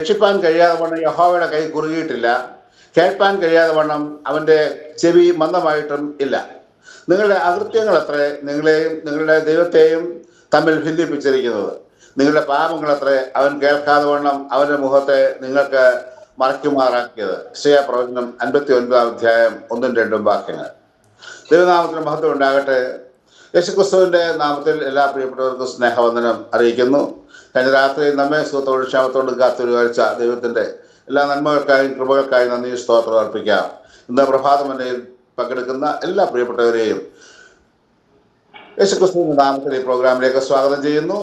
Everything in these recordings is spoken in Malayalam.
രക്ഷിപ്പാൻ കഴിയാതെ വണ്ണം യഹോവയുടെ കൈ കുറുകിയിട്ടില്ല. കേൾപ്പാൻ കഴിയാതെ വണ്ണം അവന്റെ ചെവി മന്ദമായിട്ടും ഇല്ല. നിങ്ങളുടെ അകൃത്യങ്ങൾ അത്ര നിങ്ങളെയും നിങ്ങളുടെ ദൈവത്തെയും തമ്മിൽ ഭിന്നിപ്പിച്ചിരിക്കുന്നത്. നിങ്ങളുടെ പാപങ്ങൾ അത്ര അവൻ കേൾക്കാതെ വണ്ണം അവന്റെ മുഖത്തെ നിങ്ങൾക്ക് മറയ്ക്കുമാറാക്കിയത്. ശ്രേയ പ്രവചനം അൻപത്തി ഒൻപതാം അധ്യായം ഒന്നും രണ്ടും വാക്യങ്ങൾ. ദൈവനാമത്തിന് മഹത്വം ഉണ്ടാകട്ടെ. യേശുക്രിസ്തുവിന്റെ നാമത്തിൽ എല്ലാ പ്രിയപ്പെട്ടവർക്കും സ്നേഹവന്ദനം അറിയിക്കുന്നു. കഴിഞ്ഞ രാത്രി നമ്മെ സുഖത്തോട് ക്ഷാമത്തോട് കാത്തൊരു കാഴ്ച ദൈവത്തിന്റെ എല്ലാ നന്മകൾക്കായും കൃപകൾക്കായും നന്ദി സ്തോത്രം അർപ്പിക്കാം. ഇന്ന് പ്രഭാതമനയിൽ പങ്കെടുക്കുന്ന എല്ലാ പ്രിയപ്പെട്ടവരെയും യേശുക്രിസ്തുവിന്റെ നാമത്തിൽ ഈ പ്രോഗ്രാമിലേക്ക് സ്വാഗതം ചെയ്യുന്നു.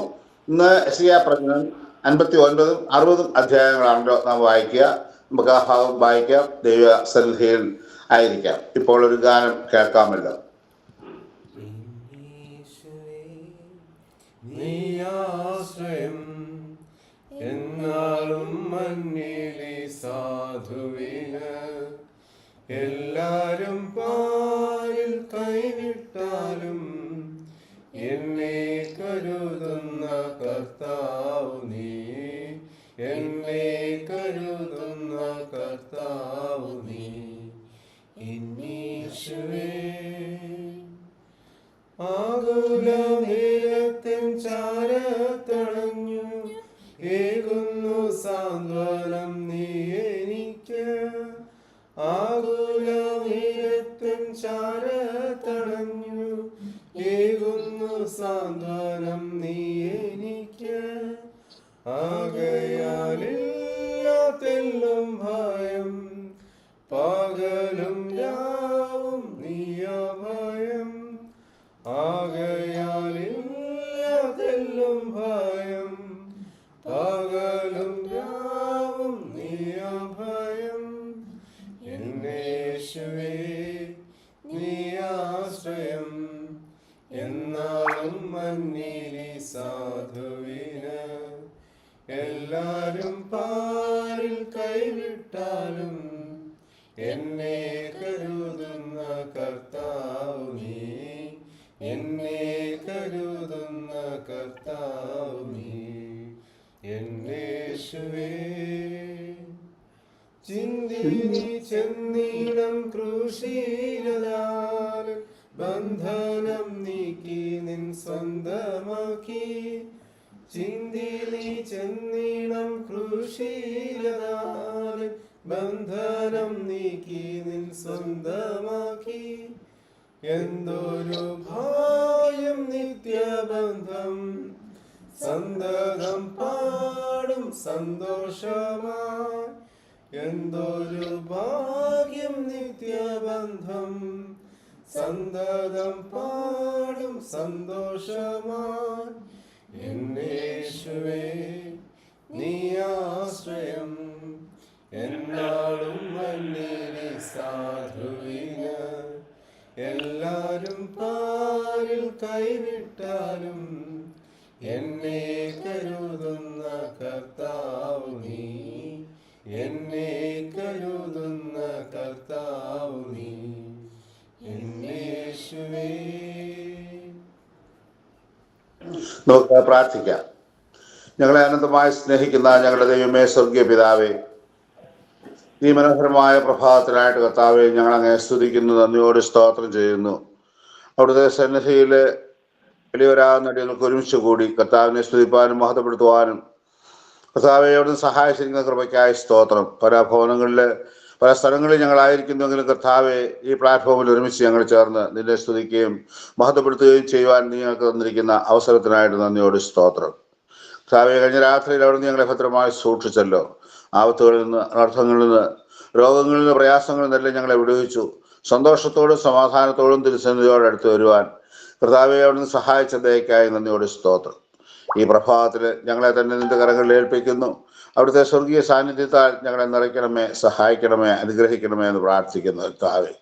ഇന്ന് എസിയ പ്രജ്ഞൻ അൻപത്തി ഒൻപതും അറുപതും അധ്യായങ്ങളാണല്ലോ നാം വായിക്കുക. നമുക്ക് ആ ഭാഗം വായിക്കാം. ദൈവ സന്നിധിയിൽ ആയിരിക്കാം. ഇപ്പോൾ ഒരു ഗാനം കേൾക്കാമല്ലോ യേശുവേ, आश्रयम् സാന്ത്വനം നീ എനിക്ക്. ആകയാലില്ലാത്തെല്ലും ക്രൂശീലതാൽ ബന്ധനം നീക്കി നിൻ സ്വന്തമാക്കി. എന്തൊരു ഭായം നിത്യബന്ധം. സന്തതം പാടും സന്തോഷമാ. എന്തൊരു ഭാഗ്യം നിത്യബന്ധം. സന്തതം പാടും സന്തോഷമാ. എന്നേശുവേ നീ ആശ്രയം എന്നാളും മണ്ണിനെ സാധുവിന് എല്ലാരും പാരിൽ കൈവിട്ടാലും എന്നെ കരുതുന്ന കർത്താവ് നീ. എന്നെ കരുതുന്ന കർത്താവ് നീ. എന്നേശുവേ. നമുക്ക് പ്രാർത്ഥിക്കാം. ഞങ്ങളെ അനന്തമായി സ്നേഹിക്കുന്ന ഞങ്ങളുടെ ദൈവമേ സ്വർഗീയ പിതാവേ ഈ മനോഹരമായ പ്രഭാതത്തിനായിട്ട് കർത്താവെ ഞങ്ങൾ അങ്ങനെ സ്തുതിക്കുന്നു നന്ദിയോട് സ്തോത്രം ചെയ്യുന്നു. അവിടുത്തെ സന്നിധിയിൽ വലിയവരാകുന്ന ഞങ്ങൾക്ക് ഒരുമിച്ച് കൂടി കർത്താവിനെ സ്തുതിപ്പാനും മഹത്വപ്പെടുത്തുവാനും കർത്താവെ അവിടുന്ന് സഹായിച്ചിരിക്കുന്ന കൃപയ്ക്കായ സ്തോത്രം. പല ഭവനങ്ങളിൽ പല സ്ഥലങ്ങളിൽ ഞങ്ങളായിരിക്കുന്നുവെങ്കിലും കർത്താവെ ഈ പ്ലാറ്റ്ഫോമിൽ ഒരുമിച്ച് ഞങ്ങൾ ചേർന്ന് നിന്നെ സ്തുതിക്കുകയും മഹത്വപ്പെടുത്തുകയും ചെയ്യുവാൻ നീ ഞങ്ങൾക്ക് തന്നിരിക്കുന്ന അവസരത്തിനായിട്ട് നന്ദിയോട് സ്തോത്രം. കർത്താവെ കഴിഞ്ഞ രാത്രിയിൽ അവിടുന്ന് ഞങ്ങളെ ഭദ്രമായി സൂക്ഷിച്ചല്ലോ. ആപത്തുകളിൽ നിന്ന് അർത്ഥങ്ങളിൽ നിന്ന് രോഗങ്ങളിൽ നിന്ന് പ്രയാസങ്ങളിൽ നിന്നെല്ലാം ഞങ്ങളെ വിടുവിച്ചു. സന്തോഷത്തോടും സമാധാനത്തോടും തിരുസന്നിധിയോടെ അടുത്ത് വരുവാൻ കർത്താവെ അവിടുന്ന് സഹായിച്ച ദയക്കായി നന്ദിയോട് സ്തോത്രം. ഈ പ്രഭാതത്തിൽ ഞങ്ങളെ തന്നെ നിന്റെ കരങ്ങളിൽ ഏൽപ്പിക്കുന്നു. അവിടുത്തെ സ്വർഗീയ സാന്നിധ്യത്താൽ ഞങ്ങളെ നിറയ്ക്കണമേ സഹായിക്കണമേ അനുഗ്രഹിക്കണമേ എന്ന് പ്രാർത്ഥിക്കുന്നു കർത്താവെ.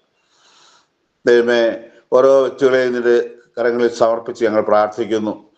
ദൈവമേ ഓരോ വ്യക്തികളെയും നിന്റെ കരങ്ങളിൽ സമർപ്പിച്ച് ഞങ്ങൾ പ്രാർത്ഥിക്കുന്നു.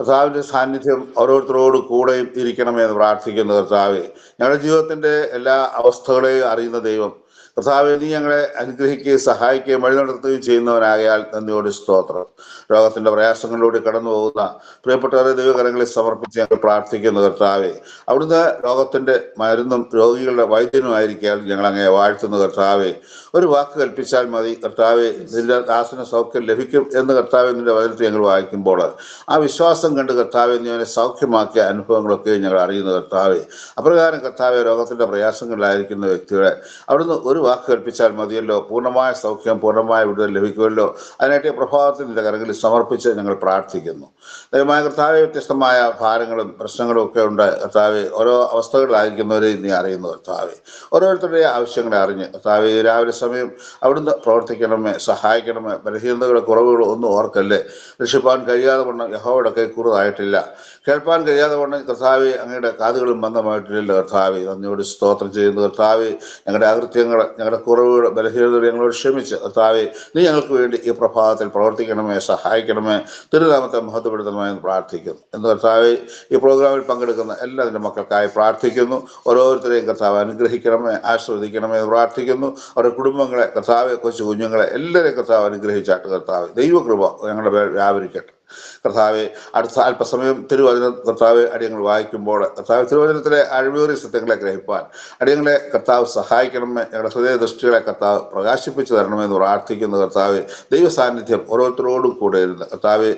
കർത്താവിന്റെ സാന്നിധ്യം ഓരോരുത്തരോട് കൂടെയും ഇരിക്കണമെന്ന് പ്രാർത്ഥിക്കുന്നു കർത്താവെ. ഞങ്ങളുടെ ജീവിതത്തിന്റെ എല്ലാ അവസ്ഥകളെയും അറിയുന്ന ദൈവം കർത്താവെ നീ ഞങ്ങളെ അനുഗ്രഹിക്കുകയും സഹായിക്കുകയും വഴി നടത്തുകയും ചെയ്യുന്നവനാകയാൽ നന്ദിയോട് സ്തോത്രം. രോഗത്തിന്റെ പ്രയാസങ്ങളിലൂടെ കടന്നു പോകുന്ന പ്രിയപ്പെട്ടവരെ ദൈവകരങ്ങളിൽ സമർപ്പിച്ച് ഞങ്ങൾ പ്രാർത്ഥിക്കുന്നു കർത്താവെ. അവിടുന്ന് രോഗത്തിന്റെ മരുന്നും രോഗികളുടെ വൈദ്യനുമായിരിക്കാൻ ഞങ്ങൾ അങ്ങനെ വാഴ്ത്തുന്നു കർത്താവെ. ഒരു വാക്ക് കൽപ്പിച്ചാൽ മതി കർത്താവെ നിന്റെ ദാസന സൗഖ്യം ലഭിക്കും എന്ന് കർത്താവെ നിന്റെ വചനത്തിൽ ഞങ്ങൾ വായിക്കുമ്പോൾ. ആ വിശ്വാസം കണ്ട് കർത്താവെ നീ അവനെ സൗഖ്യമാക്കിയ അനുഭവങ്ങളൊക്കെ ഞങ്ങൾ അറിയുന്നു കർത്താവെ. അപ്രകാരം കർത്താവെ രോഗത്തിന്റെ പ്രയാസങ്ങളിലായിരിക്കുന്ന വ്യക്തികളെ അവിടുന്ന് ഒരു വാക്ക് കൽപ്പിച്ചാൽ മതിയല്ലോ. പൂർണമായ സൗഖ്യം പൂർണമായ വിടുതൽ ലഭിക്കുമല്ലോ. അതിനായിട്ട് പ്രഭാതത്തിൽ നിന്റെ കരങ്ങളിൽ സമർപ്പിച്ച് ഞങ്ങൾ പ്രാർത്ഥിക്കുന്നു. ദൈവമായ കർത്താവെ വ്യത്യസ്തമായ ഭാരങ്ങളും പ്രശ്നങ്ങളും ഒക്കെ ഉണ്ട്. കർത്താവെ ഓരോ അവസ്ഥകളിലായിരിക്കുന്നവരെ നീ അറിയുന്നു കർത്താവെ. ഓരോരുത്തരുടെ ആവശ്യങ്ങളെ അറിഞ്ഞ് കർത്താവെ രാവിലെ സമയം അവിടുന്ന് പ്രവർത്തിക്കണമേ സഹായിക്കണമേ. ബലഹീനതകളെ കുറവുകളോ ഒന്നും ഓർക്കല്ലേ? രക്ഷിപ്പാൻ കഴിയാതെ വണ്ണം യഹോയുടെ കൈ കുറുതായിട്ടില്ല. കേൾപ്പാൻ കഴിയാതെ വണ്ണം കർത്താവെ അങ്ങയുടെ കാതുകളും ബന്ധമായിട്ടില്ലല്ലോ കർത്താവെ. നന്ദിയോട് സ്തോത്രം ചെയ്യുന്നു കർത്താവെ. ഞങ്ങളുടെ അകൃത്യങ്ങൾ ഞങ്ങളുടെ കുറവുകൾ ബലഹീനത ഞങ്ങളോട് ക്ഷമിച്ച് താവേ നീ ഞങ്ങൾക്ക് വേണ്ടി ഈ പ്രഭാതത്തിൽ പ്രവർത്തിക്കണമേ സഹായിക്കണമേ തിരുനാമത്തെ മഹത്വപ്പെടുത്തണമേ എന്ന് പ്രാർത്ഥിക്കുന്നു. എന്ന് കർത്താവെ ഈ പ്രോഗ്രാമിൽ പങ്കെടുക്കുന്ന എല്ലാവരുടെ മക്കൾക്കായി പ്രാർത്ഥിക്കുന്നു. ഓരോരുത്തരെയും കർത്താവ് അനുഗ്രഹിക്കണമേ ആസ്വദിക്കണമേ എന്ന് പ്രാർത്ഥിക്കുന്നു. അവരുടെ കുടുംബങ്ങളെ കർത്താവെ കൊച്ചു കുഞ്ഞുങ്ങളെ എല്ലാവരെയും കർത്താവ് അനുഗ്രഹിച്ചാട്ട് കർത്താവ് ദൈവകൃപ ഞങ്ങളുടെ വ്യാപരിക്കട്ടെ. കർത്താവെ അടുത്ത അല്പസമയം തിരുവചന കർത്താവ് അടിയങ്ങൾ വായിക്കുമ്പോൾ കർത്താവ് തിരുവചനത്തിലെ അഴിമേറിയ സത്യങ്ങളെ ഗ്രഹിപ്പാൻ അടിയങ്ങളെ കർത്താവ് സഹായിക്കണമേ. ഞങ്ങളുടെ ഹൃദയ ദൃഷ്ടികളെ കർത്താവ് പ്രകാശിപ്പിച്ചു തരണമെന്ന് പ്രാർത്ഥിക്കുന്ന കർത്താവ്. ദൈവ സാന്നിധ്യം ഓരോരുത്തരോടും കൂടെ ഇരുന്ന് കർത്താവ്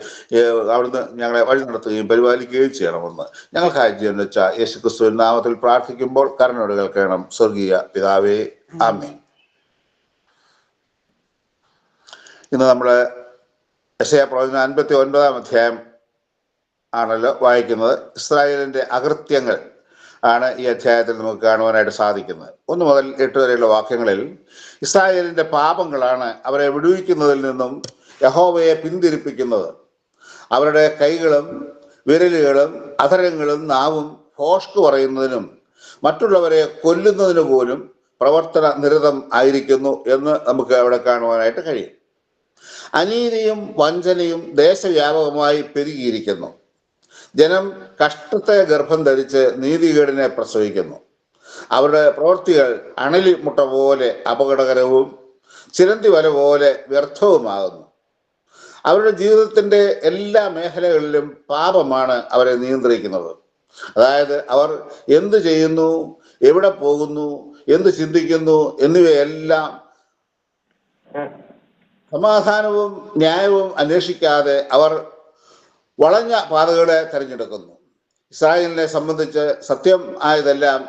അവിടുന്ന് ഞങ്ങളെ വഴി നടത്തുകയും പരിപാലിക്കുകയും ചെയ്യണമെന്ന് ഞങ്ങൾക്കായി ജീവൻ വെച്ച യേശു ക്രിസ്തുവിൻ നാമത്തിൽ പ്രാർത്ഥിക്കുമ്പോൾ കരണോട് കേൾക്കണം. സ്വർഗീയ പിതാവേ ആമേ ഇന്ന് നമ്മുടെ യശയ പ്രവചനം അൻപത്തി ഒൻപതാം അധ്യായം ആണല്ലോ വായിക്കുന്നത്. ഇസ്രായേലിന്റെ അകൃത്യങ്ങൾ ആണ് ഈ അധ്യായത്തിൽ നമുക്ക് കാണുവാനായിട്ട് സാധിക്കുന്നത്. ഒന്ന് മുതൽ എട്ട് വരെയുള്ള വാക്യങ്ങളിൽ ഇസ്രായേലിന്റെ പാപങ്ങളാണ് അവരെ വിടുവിക്കുന്നതിൽ നിന്നും യഹോവയെ പിന്തിരിപ്പിക്കുന്നത്. അവരുടെ കൈകളും വിരലുകളും അധരങ്ങളും നാവും ഹോഷ്ക് പറയുന്നതിനും മറ്റുള്ളവരെ കൊല്ലുന്നതിന് പോലും പ്രവർത്തന നിരതം ആയിരിക്കുന്നു എന്ന് നമുക്ക് അവിടെ കാണുവാനായിട്ട് കഴിയും. അനീതിയും വഞ്ചനയും ദേശവ്യാപകമായി പെരുകിയിരിക്കുന്നു. ജനം കഷ്ടത്തെ ഗർഭം ധരിച്ച് നീതികേടിനെ പ്രസവിക്കുന്നു. അവരുടെ പ്രവൃത്തികൾ അണലി മുട്ട പോലെ അപകടകരവും ചിരന്തി വല പോലെ വ്യർത്ഥവുമാകുന്നു. അവരുടെ ജീവിതത്തിന്റെ എല്ലാ മേഖലകളിലും പാപമാണ് അവരെ നിയന്ത്രിക്കുന്നത്. അതായത് അവർ എന്തു ചെയ്യുന്നു എവിടെ പോകുന്നു എന്ത് ചിന്തിക്കുന്നു എന്നിവയെല്ലാം സമാധാനവും ന്യായവും അന്വേഷിക്കാതെ അവർ വളഞ്ഞ പാതകളെ തെരഞ്ഞെടുക്കുന്നു. ഇസ്രായേലിനെ സംബന്ധിച്ച് സത്യം ആയതെല്ലാം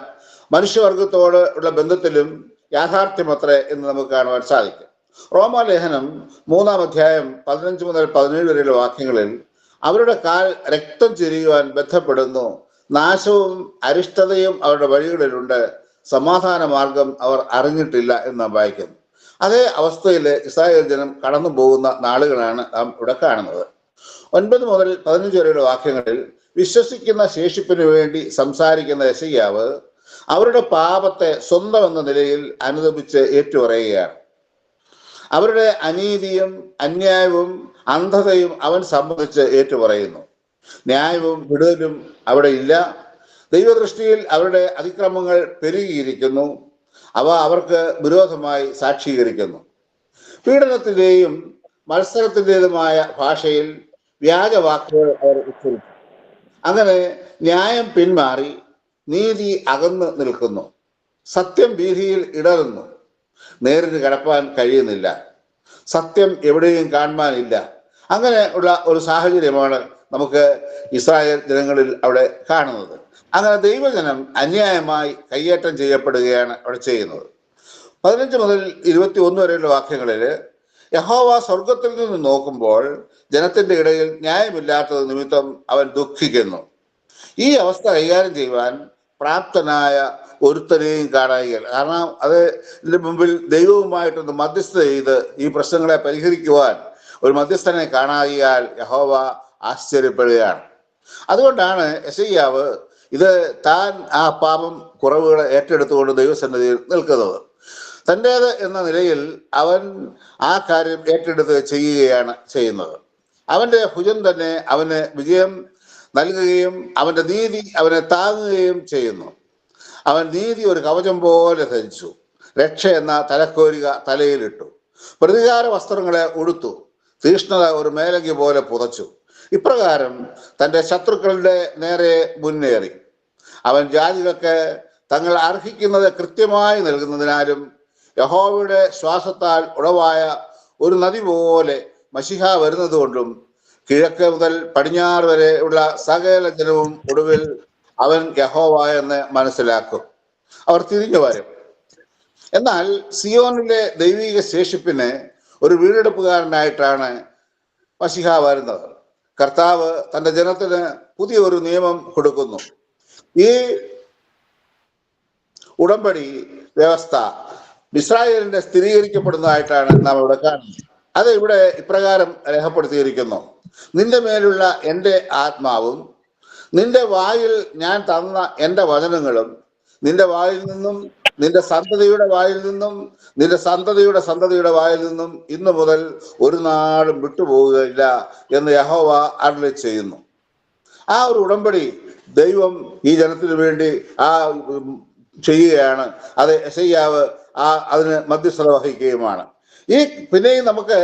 മനുഷ്യവർഗത്തോട് ഉള്ള ബന്ധത്തിലും യാഥാർത്ഥ്യമത്രേ എന്ന് നമുക്ക് കാണുവാൻ സാധിക്കും. റോമാലേഖനം മൂന്നാം അധ്യായം പതിനഞ്ച് മുതൽ പതിനേഴ് വരെയുള്ള വാക്യങ്ങളിൽ അവരുടെ കാൽ രക്തം ചെരിയുവാൻ ബന്ധപ്പെടുന്നു. നാശവും അരിഷ്ടതയും അവരുടെ വഴികളിലുണ്ട്. സമാധാന മാർഗം അവർ അറിഞ്ഞിട്ടില്ല എന്ന് വായിക്കുന്നു. അതേ അവസ്ഥയിൽ ഇസ്രായേൽ ജനം കടന്നു പോകുന്ന നാളുകളാണ് നാം ഇവിടെ കാണുന്നത്. ഒൻപത് മുതൽ പതിനഞ്ച് വരെയുള്ള വാക്യങ്ങളിൽ വിശ്വസിക്കുന്ന ശേഷിപ്പിന് വേണ്ടി സംസാരിക്കുന്ന യശയ്യാവ് അവരുടെ പാപത്തെ സ്വന്തം എന്ന നിലയിൽ അനുദപിച്ച് ഏറ്റുപറയുകയാണ്. അവരുടെ അനീതിയും അന്യായവും അന്ധതയും അവൻ സംബന്ധിച്ച് ഏറ്റുപറയുന്നു. ന്യായവും വിടുതലും അവിടെ ഇല്ല. ദൈവദൃഷ്ടിയിൽ അവരുടെ അതിക്രമങ്ങൾ പെരുകിയിരിക്കുന്നു. അവ അവർക്ക് വിരോധമായി സാക്ഷീകരിക്കുന്നു. പീഡനത്തിന്റെയും മത്സരത്തിന്റെതുമായ ഭാഷയിൽ വ്യാജവാക്കുകൾ അവർ ഉച്ചരിച്ചു. അങ്ങനെ ന്യായം പിന്മാറി നീതി അകന്നു നിൽക്കുന്നു. സത്യം വീതിയിൽ ഇടറുന്നു. നേരിട്ട് കടപ്പാൻ കഴിയുന്നില്ല. സത്യം എവിടെയും കാണുവാനില്ല. അങ്ങനെ ഉള്ള ഒരു സാഹചര്യമാണ് നമുക്ക് ഇസ്രായേൽ ജനങ്ങളിൽ അവിടെ കാണുന്നത്. അങ്ങനെ ദൈവജനം അന്യായമായി കയ്യേറ്റം ചെയ്യപ്പെടുകയാണ് അവിടെ ചെയ്യുന്നത്. പതിനഞ്ച് മുതൽ ഇരുപത്തി ഒന്ന് വരെയുള്ള വാക്യങ്ങളിൽ യഹോവ സ്വർഗത്തിൽ നിന്ന് നോക്കുമ്പോൾ ജനത്തിന്റെ ഇടയിൽ ന്യായമില്ലാത്തത് നിമിത്തം അവൻ ദുഃഖിക്കുന്നു. ഈ അവസ്ഥ കൈകാര്യം ചെയ്യുവാൻ പ്രാപ്തനായ ഒരുത്തനെയും കാണുകയില്ല. കാരണം അത് ഇതിന്റെ മുമ്പിൽ ദൈവവുമായിട്ടൊന്ന് മധ്യസ്ഥ ചെയ്ത് ഈ പ്രശ്നങ്ങളെ പരിഹരിക്കുവാൻ ഒരു മധ്യസ്ഥനെ കാണാകിയാൽ യഹോവ ആശ്ചര്യപ്പെടുകയാണ്. അതുകൊണ്ടാണ് യശയ്യാവ് ഇത് താൻ ആ പാപം കുറവുകളെ ഏറ്റെടുത്തുകൊണ്ട് ദൈവസന്നിധിയിൽ നിൽക്കുന്നത്. തന്റേത് എന്ന നിലയിൽ അവൻ ആ കാര്യം ഏറ്റെടുത്ത് ചെയ്യുകയാണ് ചെയ്യുന്നത്. അവന്റെ ഭുജം തന്നെ അവന് വിജയം നൽകുകയും അവന്റെ നീതി അവനെ താങ്ങുകയും ചെയ്യുന്നു. അവൻ നീതി ഒരു കവചം പോലെ ധരിച്ചു. രക്ഷ എന്ന തലക്കോരിക തലയിലിട്ടു. പ്രതികാര വസ്ത്രങ്ങളെ ഉടുത്തു. തീഷ്ണത ഒരു മേലങ്കി പോലെ പുതച്ചു. ഇപ്രകാരം തന്റെ ശത്രുക്കളുടെ നേരെ മുന്നേറി. അവൻ ജാതികൾക്ക് തങ്ങൾ അർഹിക്കുന്നത് കൃത്യമായി നൽകുന്നതിനാലും യഹോവയുടെ ശ്വാസത്താൽ ഉളവായ ഒരു നദി പോലെ മഷിഹ വരുന്നതുകൊണ്ടും കിഴക്ക് മുതൽ പടിഞ്ഞാറ് വരെ ഉള്ള സകല ജനവും ഒടുവിൽ അവൻ യഹോവ എന്ന് മനസ്സിലാക്കും. അവർ തിരിഞ്ഞു വരും. എന്നാൽ സിയോനിലെ ദൈവിക ശേഷിപ്പിന് ഒരു വീടെടുപ്പുകാരനായിട്ടാണ് മഷിഹ വരുന്നത്. കർത്താവ് തന്റെ ജനത്തിന് പുതിയ ഒരു നിയമം കൊടുക്കുന്നു. ഈ ഉടമ്പടി വ്യവസ്ഥ ഇസ്രായേലിന്റെ സ്ഥിരീകരിക്കപ്പെടുന്നതായിട്ടാണ് നാം ഇവിടെ കാണുന്നത്. അത് ഇവിടെ ഇപ്രകാരം രേഖപ്പെടുത്തിയിരിക്കുന്നു. നിന്റെ മേലുള്ള എന്റെ ആത്മാവും നിന്റെ വായിൽ ഞാൻ തന്ന എന്റെ വചനങ്ങളും നിന്റെ വായിൽ നിന്നും നിന്റെ സന്തതിയുടെ വായിൽ നിന്നും നിന്റെ സന്തതിയുടെ സന്തതിയുടെ വായിൽ നിന്നും ഇന്ന് മുതൽ ഒരു നാളും വിട്ടുപോകുകയില്ല എന്ന് യഹോവ അരളി ചെയ്യുന്നു. ആ ഒരു ഉടമ്പടി ദൈവം ഈ ജനത്തിനു വേണ്ടി ആ ചെയ്യുകയാണ്. അത് എസയ്യാവ് ആ അതിന് മധ്യസ്ഥത വഹിക്കുകയുമാണ്. ഈ പിന്നെയും നമുക്ക്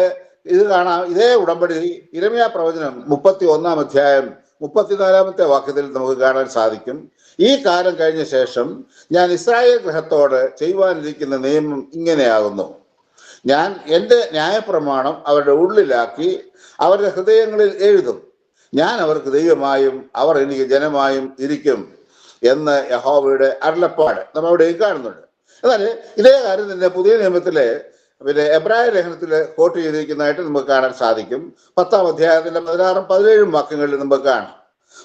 ഇത് കാണാം. ഇതേ ഉടമ്പടി ഇരമിയ പ്രവചനം മുപ്പത്തി ഒന്നാം അധ്യായം മുപ്പത്തിനാലാമത്തെ വാക്യത്തിൽ നമുക്ക് കാണാൻ സാധിക്കും. ഈ കാലം കഴിഞ്ഞ ശേഷം ഞാൻ ഇസ്രായേൽ ഗ്രഹത്തോട് ചെയ്യുവാനിരിക്കുന്ന നിയമം ഇങ്ങനെയാകുന്നു. ഞാൻ എന്റെ ന്യായപ്രമാണം അവരുടെ ഉള്ളിലാക്കി അവരുടെ ഹൃദയങ്ങളിൽ എഴുതും. ഞാൻ അവർക്ക് ദൈവമായും അവർ എനിക്ക് ജനമായും ഇരിക്കും എന്ന് യഹോവയുടെ അരുളപ്പാട് നമ്മൾ അവിടെ കാണുന്നുണ്ട്. എന്നാൽ ഇതേ കാര്യം തന്നെ പുതിയ നിയമത്തിലെ പിന്നെ എബ്രായ ലേഖനത്തിൽ കോട്ട് ചെയ്തിരിക്കുന്നതായിട്ട് നമുക്ക് കാണാൻ സാധിക്കും. പത്താം അധ്യായത്തിന്റെ പതിനാറും പതിനേഴും വാക്യങ്ങളിൽ നമുക്ക് കാണാം.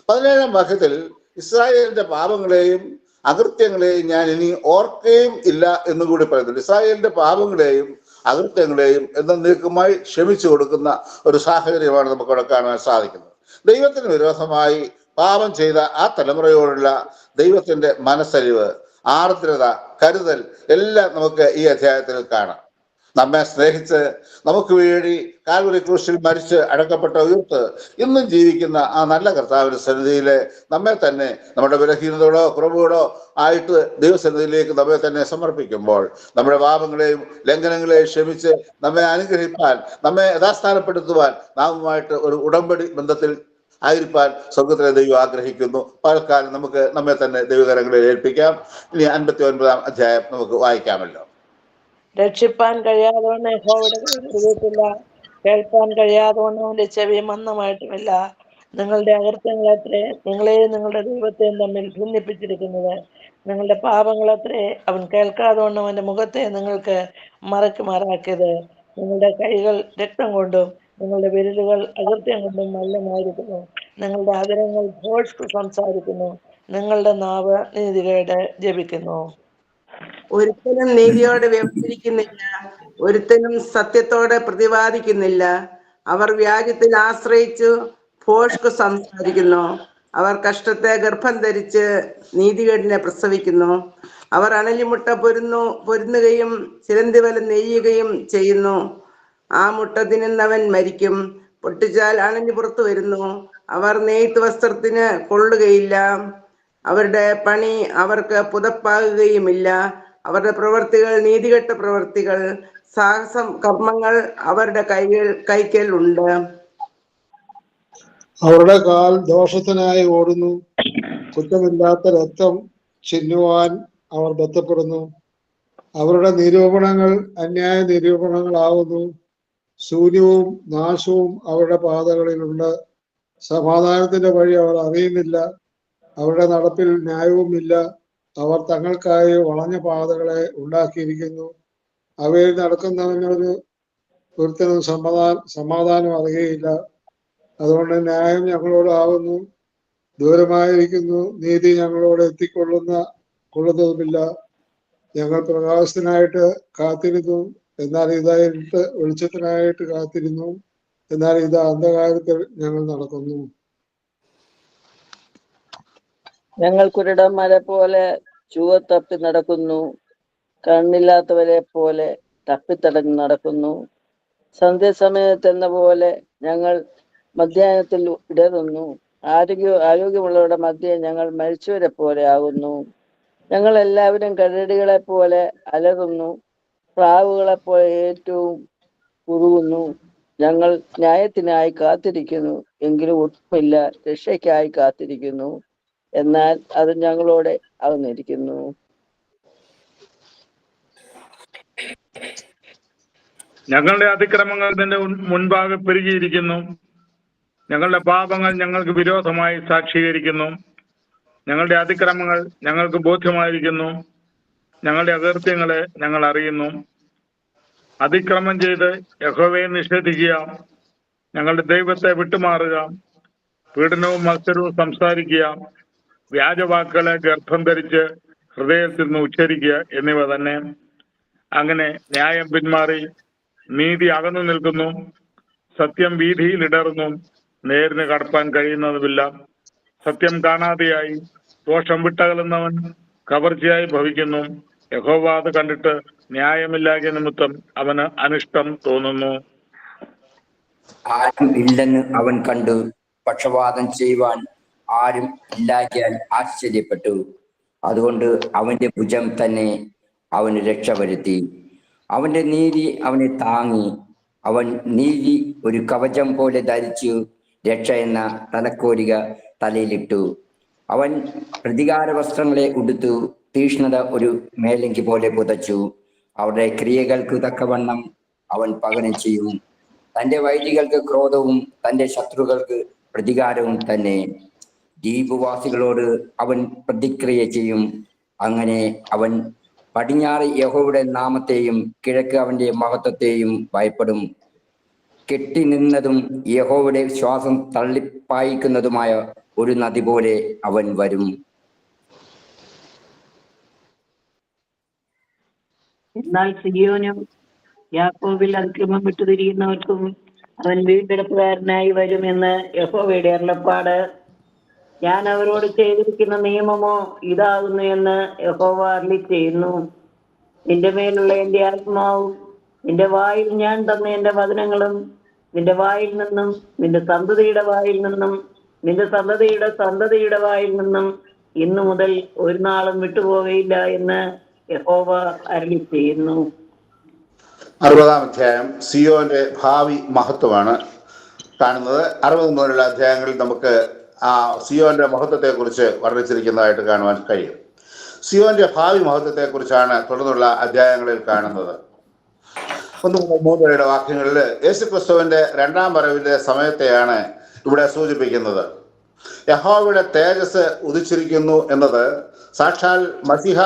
പതിനേഴാം വാക്യത്തിൽ ഇസ്രായേലിന്റെ പാപങ്ങളെയും അകൃത്യങ്ങളെയും ഞാൻ ഇനി ഓർക്കുകയും ഇല്ല എന്ന് കൂടി പറയുന്നുണ്ട്. ഇസ്രായേലിന്റെ പാപങ്ങളെയും അകൃത്യങ്ങളെയും എന്നേക്കുമായി ക്ഷമിച്ചു കൊടുക്കുന്ന ഒരു സാഹചര്യമാണ് നമുക്ക് അവിടെ കാണാൻ സാധിക്കുന്നത്. ദൈവത്തിന് വിരോധമായി പാപം ചെയ്ത ആ തലമുറയോടുള്ള ദൈവത്തിന്റെ മനസ്സലിവ് ആർദ്രത കരുതൽ എല്ലാം നമുക്ക് ഈ അധ്യായത്തിൽ കാണാം. നമ്മെ സ്നേഹിച്ച് നമുക്ക് വേണ്ടി കാൽവരി ക്രൂശിൽ മരിച്ച് അടക്കപ്പെട്ട ഉയർത്ത് ഇന്നും ജീവിക്കുന്ന ആ നല്ല കർത്താവിന്റെ സന്നിധിയിലെ നമ്മെ തന്നെ നമ്മുടെ ബലഹീനതയോടോ കുറവുകളോ ആയിട്ട് ദൈവസന്നിധിയിലേക്ക് നമ്മെ തന്നെ സമർപ്പിക്കുമ്പോൾ നമ്മുടെ പാപങ്ങളെയും ലംഘനങ്ങളെയും ക്ഷമിച്ച് നമ്മെ അനുഗ്രഹിപ്പാൻ നമ്മെ യഥാസ്ഥാനപ്പെടുത്തുവാൻ നാമുമായിട്ട് ഒരു ഉടമ്പടി ബന്ധത്തിൽ ആയിരിക്കാൻ സ്വർഗത്തിലെ ദൈവം ആഗ്രഹിക്കുന്നു. പലക്കാലം നമുക്ക് നമ്മെ തന്നെ ദൈവകരങ്ങളിൽ ഏൽപ്പിക്കാം. ഇനി അൻപത്തി ഒൻപതാം അധ്യായം നമുക്ക് വായിക്കാമല്ലോ. രക്ഷിപ്പാൻ കഴിയാതവണ്ണം യഹോവയുടെ ചെയ്തിട്ടില്ല കേൾക്കാൻ കേൾപ്പാൻ കഴിയാതവണ്ണം അവന്റെ ചെവി മന്ദമായിട്ടുമില്ല. നിങ്ങളുടെ അകൃത്യങ്ങളത്രേ നിങ്ങളെയും നിങ്ങളുടെ ദൈവത്തെയും തമ്മിൽ ഭിന്നിപ്പിച്ചിരിക്കുന്നത്. നിങ്ങളുടെ പാപങ്ങളത്രേ അവൻ കേൾക്കാതവണ്ണം അവന്റെ മുഖത്തെ നിങ്ങൾക്ക് മറക്കുമാറാക്കിയത് നിങ്ങളുടെ കൈകൾ രക്തം കൊണ്ടും നിങ്ങളുടെ വിരലുകൾ അകൃത്യം കൊണ്ടും മല്ലമായിരിക്കുന്നു നിങ്ങളുടെ അതിരങ്ങൾ ഭോഷ്ക്ക് സംസാരിക്കുന്നു. നിങ്ങളുടെ നാവ് നീതികേട് ജപിക്കുന്നു. ഒരുത്തനും നീതിയോടെ വ്യവഹരിക്കുന്നില്ല ഒരുത്തനും സത്യത്തോടെ പ്രതിപാദിക്കുന്നില്ല. അവർ വ്യാജത്തിൽ ആശ്രയിച്ചു ഭോഷ്ക് സംസാരിക്കുന്നു. അവർ കഷ്ടത്തെ ഗർഭം ധരിച്ച് നീതികേടിനെ പ്രസവിക്കുന്നു. അവർ അണലിമുട്ട പൊരുന്നു പൊരുന്നുകയും ചിലന്തിവല നെയ്യുകയും ചെയ്യുന്നു. ആ മുട്ട തിന്നുന്നവൻ മരിക്കും. പൊട്ടിച്ചാൽ അണഞ്ഞു പുറത്തു വരുന്നു. അവർ നെയ്ത്ത് വസ്ത്രത്തിന് കൊള്ളുകയില്ല. അവരുടെ പണി അവർക്ക് പുതപ്പാകുകയുമില്ല. അവരുടെ പ്രവർത്തികൾ നീതികെട്ട പ്രവർത്തികൾ സാഹസം കർമ്മങ്ങൾ അവരുടെ കൈകൾ കൈക്കൽ ഉണ്ട്. അവരുടെ കാൽ ദോഷത്തിനായി ഓടുന്നു. കുറ്റമില്ലാത്ത രക്തം ചിന്നുവാൻ അവർ ബന്ധപ്പെടുന്നു. അവരുടെ നിരൂപണങ്ങൾ അന്യായ നിരൂപണങ്ങളാവുന്നു. ശൂന്യവും നാശവും അവരുടെ പാതകളിലുണ്ട്. സമാധാനത്തിന്റെ വഴി അവർ അറിയുന്നില്ല. അവരുടെ നടപ്പിൽ ന്യായവുമില്ല. അവർ തങ്ങൾക്കായി വളഞ്ഞ പാതകളെ ഉണ്ടാക്കിയിരിക്കുന്നു. അവയിൽ നടക്കുന്നവനൊരു ഒരുത്തനും സമാധാന സമാധാനം അറിയുകയില്ല. അതുകൊണ്ട് ന്യായം ഞങ്ങളോട് ആവുന്നു. ദൂരമായിരിക്കുന്നു. നീതി ഞങ്ങളോട് എത്തിക്കൊള്ളുന്ന കൊള്ളുന്നതുമില്ല. ഞങ്ങൾ പ്രകാശത്തിനായിട്ട് കാത്തിരുന്നു. എന്നാൽ ഇതായിട്ട് വെളിച്ചത്തിനായിട്ട് കാത്തിരുന്നു. എന്നാൽ ഇത് അന്ധകാരത്തിൽ ഞങ്ങൾ നടക്കുന്നു. ഞങ്ങൾ കുരുടന്മാരെ പോലെ ചുവത്തപ്പി നടക്കുന്നു. കണ്ണില്ലാത്തവരെ പോലെ തപ്പിത്തടഞ്ഞ് നടക്കുന്നു. സന്ധ്യസമയത്ത് എന്ന പോലെ ഞങ്ങൾ മധ്യാഹ്നത്തിൽ ഇടതുന്നു ആരോഗ്യ ആരോഗ്യമുള്ളവരുടെ മധ്യേ ഞങ്ങൾ മരിച്ചവരെ പോലെ ആകുന്നു. ഞങ്ങൾ എല്ലാവരും കരടികളെ പോലെ അലറുന്നു. പ്രാവുകളെ പോലെ ഏറ്റവും കുറുകുന്നു. ഞങ്ങൾ ന്യായത്തിനായി കാത്തിരിക്കുന്നു. എങ്കിലും ഒട്ടുമില്ല. രക്ഷയ്ക്കായി കാത്തിരിക്കുന്നു. എന്നാൽ അത് ഞങ്ങളോടെ അകന്നിരിക്കുന്നു ഞങ്ങളുടെ അതിക്രമങ്ങൾ നിന്റെ മുൻ- മുൻപാകെ പെരുകിയിരിക്കുന്നു. ഞങ്ങളുടെ പാപങ്ങൾ ഞങ്ങൾക്ക് വിരോധമായി സാക്ഷീകരിക്കുന്നു. ഞങ്ങളുടെ അതിക്രമങ്ങൾ ഞങ്ങൾക്ക് ബോധ്യമായിരിക്കുന്നു. ഞങ്ങളുടെ അകൃത്യങ്ങളെ ഞങ്ങൾ അറിയുന്നു. അതിക്രമം ചെയ്ത് യഹോവയെ നിഷേധിക്കുക ഞങ്ങളുടെ ദൈവത്തെ വിട്ടുമാറുക പീഡനവും മത്സരവും സംസാരിക്കുക വ്യാജവാക്കുകളെ ഗർഭം ധരിച്ച് ഹൃദയത്തിൽ നിന്ന് ഉച്ചരിക്കുക എന്നിവ തന്നെ. അങ്ങനെ ന്യായം പിന്മാറി നീതി അകന്നു നിൽക്കുന്നു. സത്യം വീതിയിൽ ഇടറുന്നു. നേരിന് കടപ്പാൻ കഴിയുന്നതുമില്ല. സത്യം കാണാതെയായി ദോഷം വിട്ടകലുന്നവൻ കവർച്ചയായി ഭവിക്കുന്നു. യഹോവ അത് കണ്ടിട്ട് ന്യായമില്ലാകിയ നിമിത്തം അവന് അനിഷ്ടം തോന്നുന്നു. ആരും ഇല്ലെന്ന് അവൻ കണ്ടു. പക്ഷവാദം ചെയ്യുവാൻ ആരും ഇല്ലാക്കിയാൽ ആശ്ചര്യപ്പെട്ടു. അതുകൊണ്ട് അവന്റെ ഭുജം തന്നെ അവന് രക്ഷ വരുത്തി. അവന്റെ നീതി അവനെ താങ്ങി. അവൻ നീതി ഒരു കവചം പോലെ ധരിച്ചു രക്ഷ എന്ന തലക്കോരിക തലയിലിട്ടു. അവൻ പ്രതികാര വസ്ത്രങ്ങളെ ഉടുത്തു തീഷ്ണത ഒരു മേലങ്കി പോലെ പുതച്ചു. അവരുടെ ക്രിയകൾക്ക് തക്കവണ്ണം അവൻ പകരം ചെയ്യും. തന്റെ വൈദികൾക്ക് ക്രോധവും തന്റെ ശത്രുക്കൾക്ക് പ്രതികാരവും തന്നെ. ദ്വീപുവാസികളോട് അവൻ പ്രതിക്രിയ ചെയ്യും. അങ്ങനെ അവൻ പടിഞ്ഞാറ് യഹോയുടെ നാമത്തെയും കിഴക്ക് അവന്റെ മഹത്വത്തെയും ഭയപ്പെടും. കെട്ടി നിന്നതും യഹോയുടെ ശ്വാസം തള്ളിപ്പായിക്കുന്നതുമായ ഒരു നദി പോലെ അവൻ വരും. എന്നാൽ സിയോനും യാക്കോബിൽ അതിക്രമം വിട്ടുതിരിയുന്നവർക്കും അവൻ വീണ്ടെടുപ്പുകാരനായി വരുമെന്ന് യഹോവയുടെ അരുളപ്പാട് ഞാൻ അവരോട് ചെയ്തിരിക്കുന്ന നിയമമോ ഇതാകുന്നു എന്ന് യഹോവ അരുളി ചെയ്യുന്നു. നിന്റെ മേലുള്ള എന്റെ ആത്മാവും നിന്റെ വായിൽ ഞാൻ തന്ന എന്റെ വചനങ്ങളും നിന്റെ വായിൽ നിന്നും നിന്റെ സന്തതിയുടെ വായിൽ നിന്നും നിന്റെ സന്തതിയുടെ സന്തതിയുടെ വായിൽ നിന്നും ഇന്നു മുതൽ ഒരു നാളും വിട്ടുപോകയില്ല എന്ന് യഹോവ അരുളി ചെയ്യുന്നു. അറുപതാം അധ്യായം സിയോന്റെ ഭാവി മഹത്വമാണ് കാണുന്നത്. അറുപത് മുതലുള്ള അധ്യായങ്ങളിൽ നമുക്ക് ആ സിയോന്റെ മഹത്വത്തെക്കുറിച്ച് വർണിച്ചിരിക്കുന്നതായിട്ട് കാണുവാൻ കഴിയും. സിയോന്റെ ഭാവി മഹത്വത്തെക്കുറിച്ചാണ് തുടർന്നുള്ള അധ്യായങ്ങളിൽ കാണുന്നത്. ഒന്ന് മൂന്നുപേരുടെ വാക്യങ്ങളിൽ യേശു ക്രിസ്തുവിന്റെ രണ്ടാം വരവിന്റെ സമയത്തെയാണ് ഇവിടെ സൂചിപ്പിക്കുന്നത്. യഹോവയുടെ തേജസ് ഉദിച്ചിരിക്കുന്നു എന്നത് സാക്ഷാൽ മസിഹ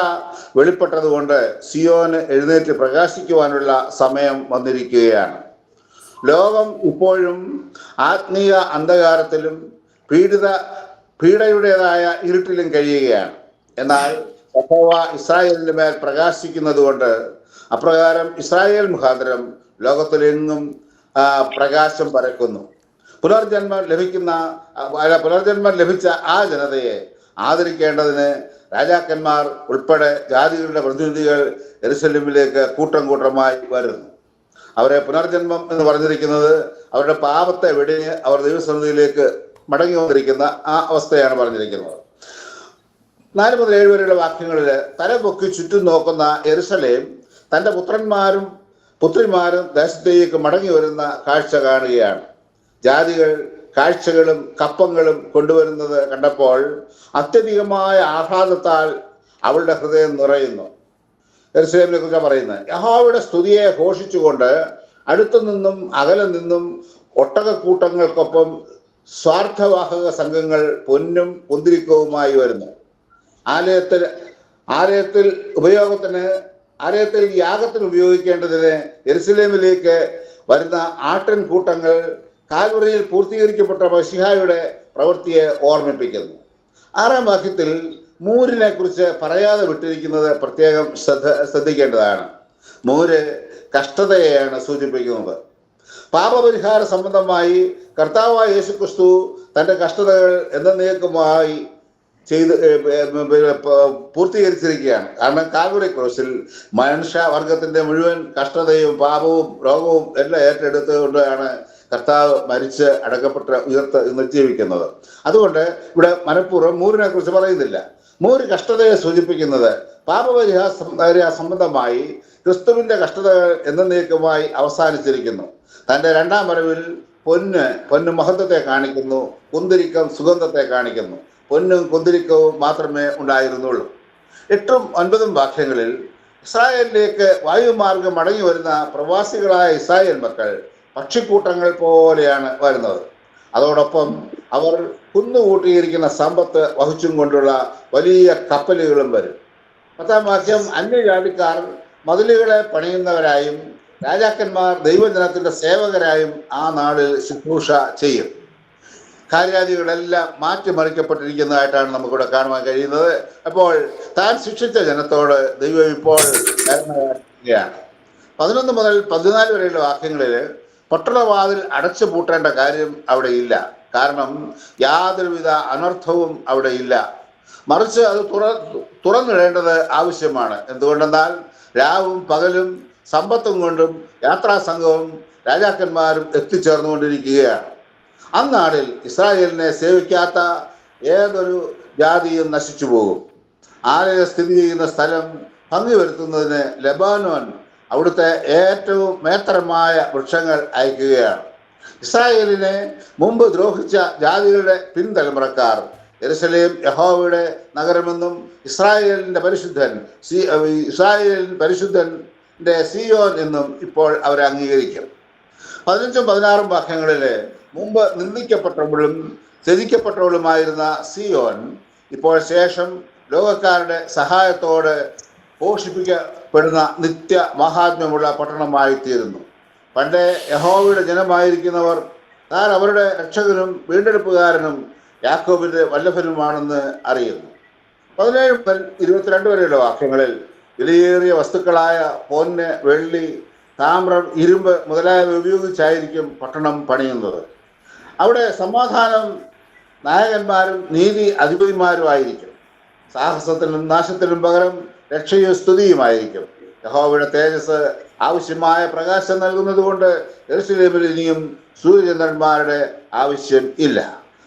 വെളിപ്പെട്ടതുകൊണ്ട് സിയോന് എഴുന്നേറ്റ് പ്രകാശിക്കുവാനുള്ള സമയം വന്നിരിക്കുകയാണ്. ലോകം ഇപ്പോഴും ആത്മീയ അന്ധകാരത്തിലും പീഡിത പീഡയുടേതായ ഇരുട്ടിലും കഴിയുകയാണ്. എന്നാൽ യഹോവ ഇസ്രായേലിന്റെ മേൽ പ്രകാശിക്കുന്നത് കൊണ്ട് അപ്രകാരം ഇസ്രായേൽ മുഖാന്തരം ലോകത്തിലെങ്ങും പ്രകാശം പരക്കുന്നു. പുനർജന്മം ലഭിക്കുന്ന പുനർജന്മം ലഭിച്ച ആ ജനതയെ ആദരിക്കേണ്ടതിന് രാജാക്കന്മാർ ഉൾപ്പെടെ ജാതികളുടെ പ്രതിനിധികൾ എരുസലമിലേക്ക് കൂട്ടം കൂട്ടമായി വരുന്നു. അവരെ പുനർജന്മം എന്ന് പറഞ്ഞിരിക്കുന്നത് അവരുടെ പാപത്തെ വെടിഞ്ഞ് അവർ ദൈവസന്നിധിയിലേക്ക് മടങ്ങി വന്നിരിക്കുന്ന ആ അവസ്ഥയാണ് പറഞ്ഞിരിക്കുന്നത്. നാല് മുതൽ ഏഴ് വരെയുള്ള വാക്യങ്ങളിൽ തല പൊക്കി ചുറ്റും നോക്കുന്ന എരുസലേം തന്റെ പുത്രന്മാരും പുത്രിമാരും ദേശത്തേക്ക് മടങ്ങി വരുന്ന കാഴ്ച കാണുകയാണ്. ജാതികൾ കാഴ്ചകളും കപ്പങ്ങളും കൊണ്ടുവരുന്നത് കണ്ടപ്പോൾ അത്യധികമായ ആഹ്ലാദത്താൽ അവളുടെ ഹൃദയം നിറയുന്നു. എരുസലേമിനെ കുറിച്ച് പറയുന്നത്? യഹോവയുടെ സ്തുതിയെ ഘോഷിച്ചുകൊണ്ട് അടുത്തു നിന്നും അകലെ നിന്നും ഒട്ടകക്കൂട്ടങ്ങൾക്കൊപ്പം സ്വാർത്ഥവാഹക സംഘങ്ങൾ പൊന്നും കുന്തിരിക്കവുമായി വരുന്നു. ആലയത്തിൽ ആലയത്തിൽ ഉപയോഗത്തിന് ആലയത്തിൽ യാഗത്തിന് ഉപയോഗിക്കേണ്ടതിന് എരുസലേമിലേക്ക് വരുന്ന ആട്ടൻ കൂട്ടങ്ങൾ കാൽവറിയിൽ പൂർത്തീകരിക്കപ്പെട്ട മഷിഹായുടെ പ്രവൃത്തിയെ ഓർമ്മിപ്പിക്കുന്നു. ആറാം വാക്യത്തിൽ മൂരിനെ കുറിച്ച് പറയാതെ വിട്ടിരിക്കുന്നത് പ്രത്യേകം ശ്രദ്ധ ശ്രദ്ധിക്കേണ്ടതാണ്. മൂര് കഷ്ടതയെയാണ് സൂചിപ്പിക്കുന്നത്. പാപപരിഹാര സംബന്ധമായി കർത്താവായ യേശുക്രിസ്തു തന്റെ കഷ്ടതകൾ ചെയ്ത് ഏർ, ഏർ, പ- പൂർത്തീകരിച്ചിരിക്കുകയാണ്. കാരണം കാൽവറി ക്രോസിൽ മനുഷ്യവർഗത്തിന്റെ മുഴുവൻ കഷ്ടതയും പാപവും രോഗവും എല്ലാം ഏറ്റെടുത്തുകൊണ്ടാണ് കർത്താവ് മരിച്ച് അടക്കപ്പെട്ട ഉയർത്ത് നിശ്ചയിക്കുന്നത് അതുകൊണ്ട് ഇവിടെ മനഃപൂർവം മൂരിനെ കുറിച്ച് പറയുന്നില്ല. മൂര് കഷ്ടതയെ സൂചിപ്പിക്കുന്നത് പാപപരിഹാര സംബന്ധമായി ക്രിസ്തുവിന്റെ കഷ്ടതകൾ എന്നേക്കുമായി അവസാനിച്ചിരിക്കുന്നു. തന്റെ രണ്ടാം വരവിൽ പൊന്ന് പൊന്ന് മഹത്വത്തെ കാണിക്കുന്നു കുന്തിരിക്കം സുഗന്ധത്തെ കാണിക്കുന്നു. പൊന്നും കുന്തിരിക്കവും മാത്രമേ ഉണ്ടായിരുന്നുള്ളൂ. എട്ടും ഒൻപതും വാക്യങ്ങളിൽ ഇസ്രായേലിലേക്ക് വായുമാർഗം മടങ്ങി വരുന്ന പ്രവാസികളായ ഇസ്രായേൽ മക്കൾ പക്ഷിക്കൂട്ടങ്ങൾ പോലെയാണ് വരുന്നത്. അതോടൊപ്പം അവർ കുന്നുകൂട്ടിയിരിക്കുന്ന സമ്പത്ത് വഹിച്ചും കൊണ്ടുള്ള വലിയ കപ്പലുകളും വരും. പത്താം വാക്യം അന്യജാതിക്കാർ മതിലുകളെ പണിയുന്നവരായും രാജാക്കന്മാർ ദൈവജനത്തിന്റെ സേവകരായും ആ നാട് ശുശ്രൂഷ ചെയ്യും. കാര്യാദികളെല്ലാം മാറ്റിമറിക്കപ്പെട്ടിരിക്കുന്നതായിട്ടാണ് നമുക്കിവിടെ കാണുവാൻ കഴിയുന്നത്. അപ്പോൾ താൻ ശിക്ഷിച്ച ജനത്തോട് ദൈവം ഇപ്പോൾ കരുണയാണ് പതിനൊന്ന് മുതൽ പതിനാല് വരെയുള്ള വാക്യങ്ങളിൽ പട്ടണവാതിൽ അടച്ചു പൂട്ടേണ്ട കാര്യം അവിടെ ഇല്ല. കാരണം യാതൊരുവിധ അനർത്ഥവും അവിടെ ഇല്ല. മറിച്ച് അത് തുറ തുറന്നിടേണ്ടത് ആവശ്യമാണ്. എന്തുകൊണ്ടെന്നാൽ രാവും പകലും സമ്പത്തും കൊണ്ടും യാത്രാ സംഘവും രാജാക്കന്മാരും എത്തിച്ചേർന്നുകൊണ്ടിരിക്കുകയാണ്. അന്നാളിൽ ഇസ്രായേലിനെ സേവിക്കാത്ത ഏതൊരു ജാതിയും നശിച്ചു പോകും. ആലയ സ്ഥിതി ചെയ്യുന്ന സ്ഥലം ഭംഗി വരുത്തുന്നതിന് ലബാനോൻ അവിടുത്തെ ഏറ്റവും മേത്തരമായ വൃക്ഷങ്ങൾ അയക്കുകയാണ്. ഇസ്രായേലിനെ മുമ്പ് ദ്രോഹിച്ച ജാതികളുടെ പിൻതലമുറക്കാർ എരുസലേം യഹോവയുടെ നഗരമെന്നും ഇസ്രായേലിന്റെ പരിശുദ്ധൻ സി ഇസ്രായേലിൻ പരിശുദ്ധന്റെ സിയോൻ എന്നും ഇപ്പോൾ അവർ അംഗീകരിക്കും. പതിനഞ്ചും പതിനാറും വാക്യങ്ങളിൽ മുമ്പ് നിന്ദിക്കപ്പെട്ടവളും ത്യജിക്കപ്പെട്ടവളുമായിരുന്ന സിയോൻ ഇപ്പോൾ ശേഷം ലോകക്കാരുടെ സഹായത്തോടെ പോഷിപ്പിക്കപ്പെടുന്ന നിത്യ മഹാത്മ്യമുള്ള പട്ടണമായി തീരുന്നു പണ്ട് യഹോവയുടെ ജനമായിരിക്കുന്നവർ താൻ അവരുടെ രക്ഷകനും വീണ്ടെടുപ്പുകാരനും യാക്കോബിന്റെ വല്ലഭനുമാണെന്ന് അറിയുന്നു. പതിനേഴ് മുതൽ ഇരുപത്തിരണ്ട് വരെയുള്ള വാക്യങ്ങളിൽ വിലയേറിയ വസ്തുക്കളായ പൊന്ന് വെള്ളി താമ്രം ഇരുമ്പ് മുതലായവ ഉപയോഗിച്ചായിരിക്കും പട്ടണം പണിയുന്നത്. അവിടെ സമാധാനം നായകന്മാരും നീതി അധിപതിമാരുമായിരിക്കും സാഹസത്തിനും നാശത്തിനും പകരം രക്ഷയും സ്തുതിയുമായിരിക്കും യഹോവയുടെ തേജസ് ആവശ്യമായ പ്രകാശം നൽകുന്നത് കൊണ്ട് ഇനിയും സൂര്യചന്ദ്രന്മാരുടെ ആവശ്യം ഇല്ല.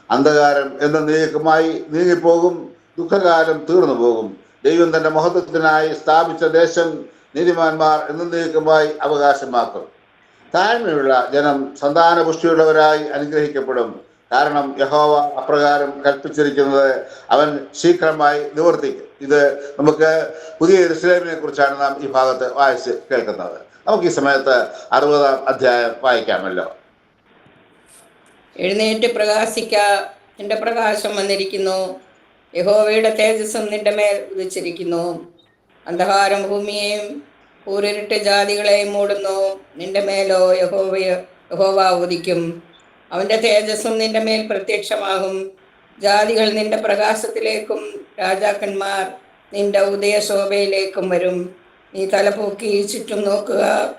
അന്ധകാരം എന്ന നീക്കമായി നീങ്ങിപ്പോകും ദുഃഖകാലം തീർന്നു പോകും ദൈവം തന്റെ മഹത്വത്തിനായി സ്ഥാപിച്ച ദേശം നീതിമാന്മാർ എന്നേക്കുമായി അവകാശമാക്കും താഴ്മയുള്ള ജനം സന്താന പുഷ്ടിയുള്ളവരായി അനുഗ്രഹിക്കപ്പെടും. കാരണം യഹോവ അപ്രകാരം കൽപ്പിച്ചിരിക്കുന്നത് അവൻ ശീഘ്രമായി നിവർത്തിക്കും. ഇത് നമുക്ക് പുതിയ ഇസ്ലാമിനെ കുറിച്ചാണ് നാം ഈ ഭാഗത്ത് വായിച്ച് കേൾക്കുന്നത്. നമുക്ക് ഈ സമയത്ത് അറുപതാം അധ്യായം വായിക്കാമല്ലോ. എഴുന്നേറ്റ് പ്രകാശിക്ക എന്റെ പ്രകാശം വന്നിരിക്കുന്നു. യഹോവയുടെ തേജസ്സും നിന്റെ മേൽ ഉദിച്ചിരിക്കുന്നു. അന്ധകാരം ഭൂമിയെയും ഊരിട്ട് ജാതികളെയും മൂടുന്നു. നിന്റെ മേലോ യഹോവ യഹോവ ഉദിക്കും. അവന്റെ തേജസ്സും നിന്റെ മേൽ പ്രത്യക്ഷമാകും. ജാതികൾ നിന്റെ പ്രകാശത്തിലേക്കും രാജാക്കന്മാർ നിന്റെ ഉദയശോഭയിലേക്കും വരും. നീ തലപൊക്കി ചുറ്റും നോക്കുക.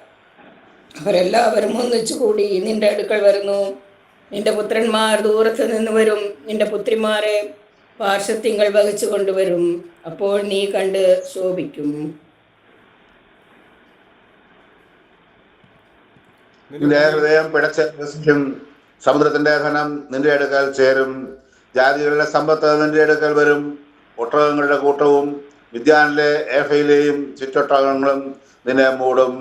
അവരെല്ലാവരും ഒന്നിച്ചു കൂടി നിന്റെ അടുക്കൽ വരുന്നു. നിന്റെ പുത്രന്മാർ ദൂരത്ത് നിന്ന് വരും. നിന്റെ പുത്രിമാരെ പാർശ്വത്തിങ്കൾ വഹിച്ചു കൊണ്ടുവരും. അപ്പോൾ നീ കണ്ട് ശോഭിക്കും. നിന്റെ ഹൃദയം പിടച്ച് സമുദ്രത്തിന്റെ ധനം നിന്റെ അടുക്കൽ ചേരും. ജാതികളുടെ സമ്പത്ത് നിന്റെ അടുക്കൽ വരും. ഒട്ടകങ്ങളുടെ കൂട്ടവും വിദ്യാനിലെ ഏഫയിലെയും ചുറ്റൊട്ടകങ്ങളും നിന്നെ മൂടും.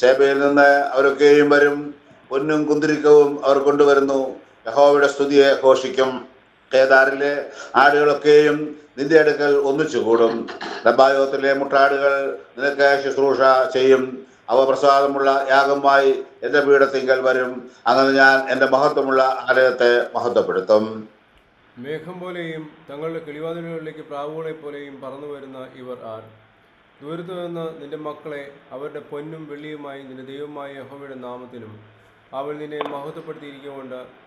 ശേബയിൽ നിന്ന് അവരൊക്കെയും വരും. പൊന്നും കുന്തിരിക്കവും അവർ കൊണ്ടുവരുന്നു. യഹോവയുടെ സ്തുതിയെ ഘോഷിക്കും. കേദാറിലെ ആടുകളൊക്കെയും നിന്റെ അടുക്കൽ ഒന്നിച്ചു കൂടും. ലബായോത്തിലെ മുട്ടാടുകൾ നിനക്ക് ശുശ്രൂഷ ചെയ്യും. അവ പ്രസാദമുള്ള യാഗമായി എന്റെ പീഠത്തിങ്കൽ വരും. അങ്ങനെ ഞാൻ എന്റെ മഹത്വമുള്ള ആലയത്തെ മഹത്വപ്പെടുത്തും. മേഘം പോലെയും തങ്ങളുടെ കിളിവാതിലുകളിലേക്ക് പ്രാവുകളെ പോലെയും പറന്നു വരുന്ന ഇവർ ആർ. ദൂരത്തു നിന്ന് നിന്റെ മക്കളെ അവരുടെ പൊന്നും വെള്ളിയുമായി നിന്റെ ദൈവമായ യഹോവയുടെ നാമത്തിലും അവൾ നിന്നെ മഹത്വപ്പെടുത്തിയിരിക്കുകൊണ്ട്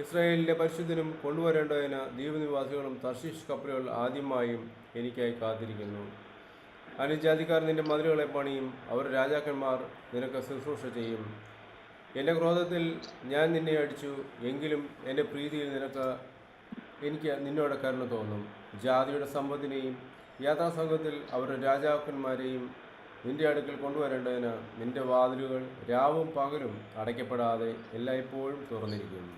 ഇസ്രായേലിന്റെ പരിശുദ്ധനും കൊണ്ടുവരേണ്ടതിന് ദ്വീപ് നിവാസികളും തർശീഷ് കപ്പലുകൾ ആദ്യമായും എനിക്കായി കാത്തിരിക്കുന്നു. അനുജാതിക്കാർ നിന്റെ മതിലുകളെ പണിയും അവർ രാജാക്കന്മാർ നിനക്ക് ശുശ്രൂഷ ചെയ്യും. എന്റെ ക്രോധത്തിൽ ഞാൻ നിന്നെ അടിച്ചു എങ്കിലും എന്റെ പ്രീതിയിൽ നിനക്ക് എനിക്ക് നിന്നോട് കരുണ തോന്നും. ജാതിയുടെ സമ്പത്തിനെയും യാത്രാസംഘത്തിൽ അവരുടെ രാജാക്കന്മാരെയും നിന്റെ അടുക്കൽ കൊണ്ടുവരേണ്ടതിന് നിന്റെ വാതിലുകൾ രാവും പകലും അടയ്ക്കപ്പെടാതെ എല്ലായ്പ്പോഴും തുറന്നിരിക്കുന്നു.